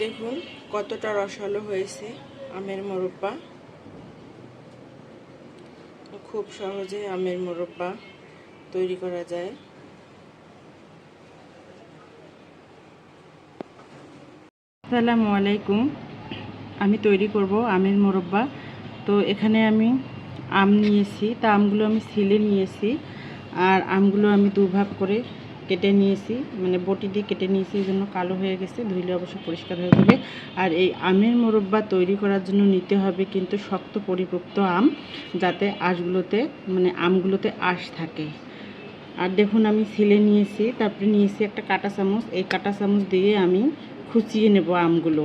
দেখুন, কতটা রসালো হয়েছে আমের মোরব্বা। খুব সহজে আমের মোরব্বা তৈরি করা যায়। আসসালামু আলাইকুম। আমি তৈরি করব আমের মোরব্বা। তো এখানে আমি আম নিয়েছি। তা আমগুলো আমি ছিলে নিয়েছি। আর আমগুলো আমি দুভাগ করে কেটে নিয়েছি মানে বটি দিয়ে কেটে নিয়েছি, এই জন্য কালো হয়ে গেছে, ধুইলে অবশ্য পরিষ্কার হয়ে যাবে। আর এই আমের মোরব্বা তৈরি করার জন্য নিতে হবে কিন্তু শক্ত পরিপোক্ত আম, যাতে আঁশগুলোতে মানে আমগুলোতে আঁশ থাকে। আর দেখুন, আমি ছিলে নিয়েছি, তারপরে নিয়েছি একটা কাঁটা চামচ। এই কাঁটা চামচ দিয়ে আমি খুচিয়ে নেব আমগুলো।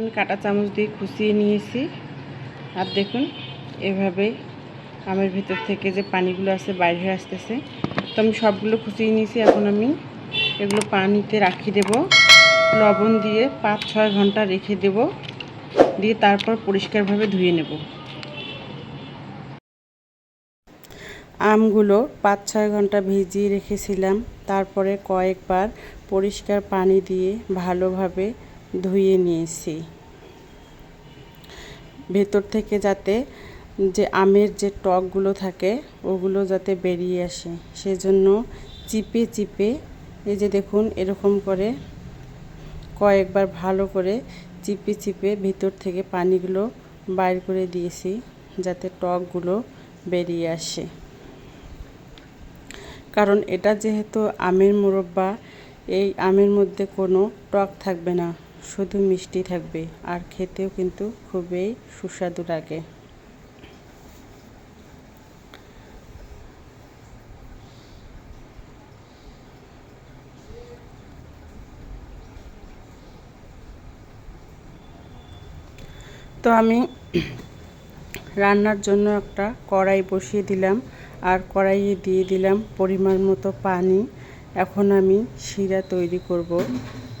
আমি কাঁটা চামচ দিয়ে খুচিয়ে নিয়েছি। আর দেখুন এভাবে আমের ভিতর থেকে যে পানিগুলো আছে, বাইরে আসতেছে। তো আমি সবগুলো খুচিয়ে নিয়েছি, এখন আমি এগুলো পানিতে রাখি দেব। লবণ দিয়ে পাঁচ, ছয় ঘণ্টা রেখে দেব। দিয়ে তারপর পরিষ্কারভাবে ধুয়ে নেব। আমগুলো পাঁচ, ছয় ঘণ্টা ভিজিয়ে রেখেছিলাম। তারপরে কয়েকবার পরিষ্কার পানি দিয়ে ভালোভাবে ধুয়ে নিয়েছি। ভেতর থেকে যাতে যে আমের যে টকগুলো থাকে, ওগুলো যাতে বেরিয়ে আসে। সেজন্য চিপে চিপে এই যে দেখুন, এরকম করে কয়েকবার ভালো করে চিপে চিপে ভিতর থেকে পানিগুলো বাইর করে দিয়েছি, যাতে টকগুলো বেরিয়ে আসে। কারণ এটা যেহেতু আমের মোরব্বা, এই আমের মধ্যে কোনো টক থাকবে না, শুধু মিষ্টি থাকবে। আর খেতেও কিন্তু খুবই সুস্বাদু লাগে। তো আমি রান্নার জন্য একটা কড়াই বসিয়ে দিলাম। আর কড়াইয়ে দিয়ে দিলাম পরিমাণ মতো পানি। এখন আমি শিরা তৈরি করব।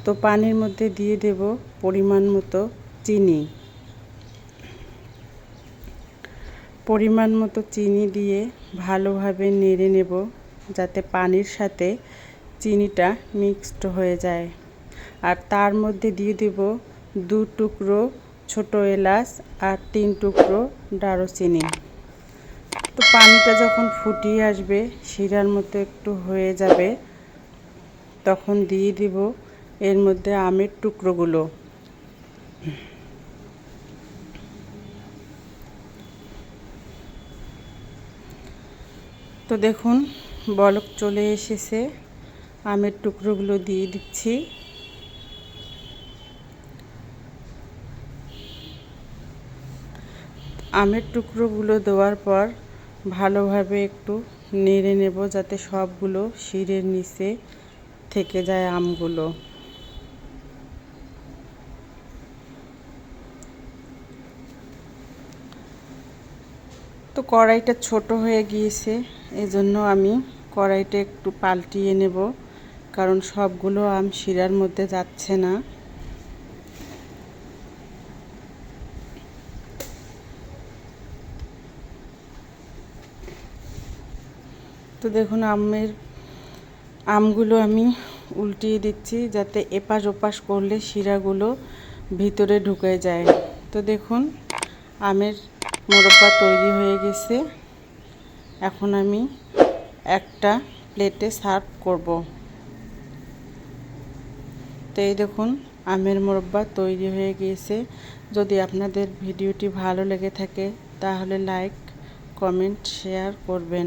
তো পানির মধ্যে দিয়ে দেব পরিমাণ মতো চিনি। পরিমাণ মতো চিনি দিয়ে ভালোভাবে নেড়ে নেব যাতে পানির সাথে চিনিটা মিক্সড হয়ে যায়। আর তার মধ্যে দিয়ে দেব দু টুকরো ছোট এলাচ আর তিন টুকরো দারুচিনি তো পানিটা যখন ফুটিয়ে আসবে, শিরার মতো একটু হয়ে যাবে, তখন দিয়ে দিব এর মধ্যে আমের টুকরোগুলো। তো দেখুন, বলক চলে এসেছে। আমের টুকরোগুলো দিয়ে দিচ্ছি। আমের টুকরোগুলো দেওয়ার পর ভালোভাবে একটু নেড়ে নেব যাতে সবগুলো শিরের নিচে থেকে যায় আমগুলো। তো কড়াইটা ছোট হয়ে গিয়েছে, এজন্য আমি কড়াইটা একটু পাল্টিয়ে নেব, কারণ সবগুলো আম শিরার মধ্যে যাচ্ছে না। তো দেখুন, আমের আমগুলো আমি উল্টিয়ে দিচ্ছি যাতে এপাশ ওপাশ করলে শিরাগুলো ভিতরে ঢুকে যায়। তো দেখুন, আমের মোরব্বা তৈরি হয়ে গেছে। এখন আমি একটা প্লেটে সার্ভ করব। তো এই দেখুন, আমের মোরব্বা তৈরি হয়ে গিয়েছে যদি আপনাদের ভিডিওটি ভালো লেগে থাকে, তাহলে লাইক, কমেন্ট, শেয়ার করবেন।